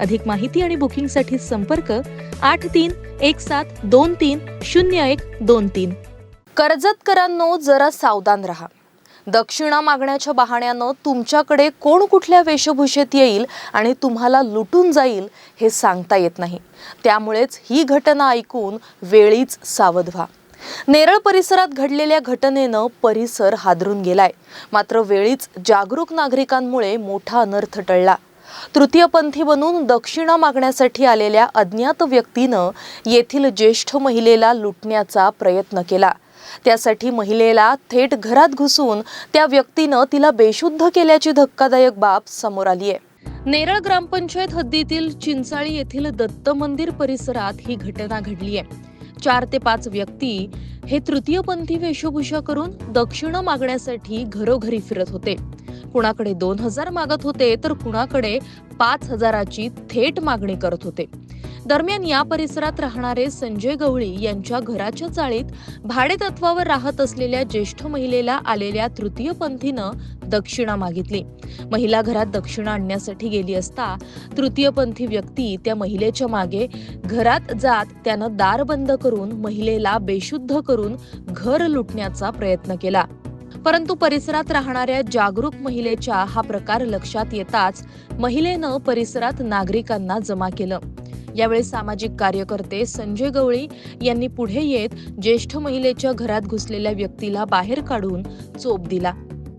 अधिक माहिती आणि बुकिंगसाठी संपर्क आठ तीन एक सात दोन तीन शून्य एक दोन तीन. कर्जतकरांनो जरा सावधान राहा. दक्षिणा मागण्याच्या बहाण्यानं तुमच्याकडे कोण कुठल्या वेशभूषेत येईल आणि तुम्हाला लुटून जाईल हे सांगता येत नाही. त्यामुळेच ही घटना ऐकून वेळीच सावध व्हा. नेरळ परिसरात घडलेल्या घटनेनं परिसर हादरून गेलाय. मात्र वेळीच जागरूक नागरिकांमुळे मोठा अनर्थ टळला. तृतीयपंथी बनून दक्षिणा मागण्यासाठी आलेल्या अज्ञात व्यक्तीनं येथील ज्येष्ठ महिलेला लुटण्याचा प्रयत्न केला. त्यासाठी महिलेला थेट घरात घुसून त्या व्यक्तीनं तिला बेशुद्ध केल्याची धक्कादायक बाब समोर आली आहे नेरळ ग्रामपंचायत हद्दीतील चिंचाळी येथील दत्त मंदिर परिसरात ही घटना घडली आहे चार ते पाच व्यक्ती हे तृतीयपंथी वेशभूषा करून दक्षिणा मागण्यासाठी घरोघरी फिरत होते. कुणाकडे दोन हजार मागत होते तर कुणाकडे पाच हजाराची थेट मागणी करत होते. दरम्यान या परिसरात राहणारे संजय गवळी यांच्या घराच्या चाळीत भाडेतत्वावर राहत असलेल्या ज्येष्ठ महिलेला आलेल्या तृतीयपंथीनं दक्षिणा मागितली. महिला घरात दक्षिणा आणण्यासाठी गेली असता तृतीयपंथी व्यक्ती त्या महिलेच्या मागे घरात जात त्यानं दार बंद करून महिलेला बेशुद्ध करून घर लुटण्याचा प्रयत्न केला. परंतु परिसरात राहणाऱ्या जागरूक महिलेच्या हा प्रकार लक्षात येताच महिलेनं परिसरात नागरिकांना जमा केलं. यावेळी सामाजिक कार्यकर्ते संजय गवळी यांनी पुढे येत ज्येष्ठ महिलेच्या घरात घुसलेल्या व्यक्तीला बाहेर काढून चोप दिला.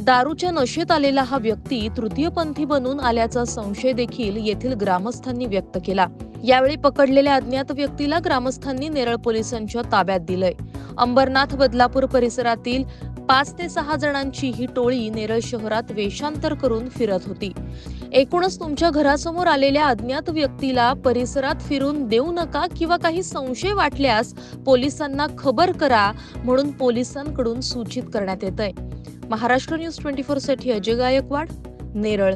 दारूच्या नशेत आलेला हा व्यक्ती तृतीयपंथी बनून आल्याचा संशय देखील येथील ग्रामस्थांनी व्यक्त केला. यावेळी पकडलेल्या अज्ञात व्यक्तीला ग्रामस्थांनी नेरळ पोलिसांच्या ताब्यात दिलंय. अंबरनाथ बदलापूर परिसरातील पाच ते सहा जणांची ही टोळी नेरळ शहरात वेषांतर करून फिरत होती. एकूणच तुमच्या घरासमोर आलेल्या अज्ञात व्यक्तीला परिसरात फिरून देऊ नका किंवा काही संशय वाटल्यास पोलिसांना खबर करा म्हणून पोलिसांकडून सूचित करण्यात येत आहे महाराष्ट्र न्यूज ट्वेंटी फोरसाठी अजय गायकवाड नेरळ.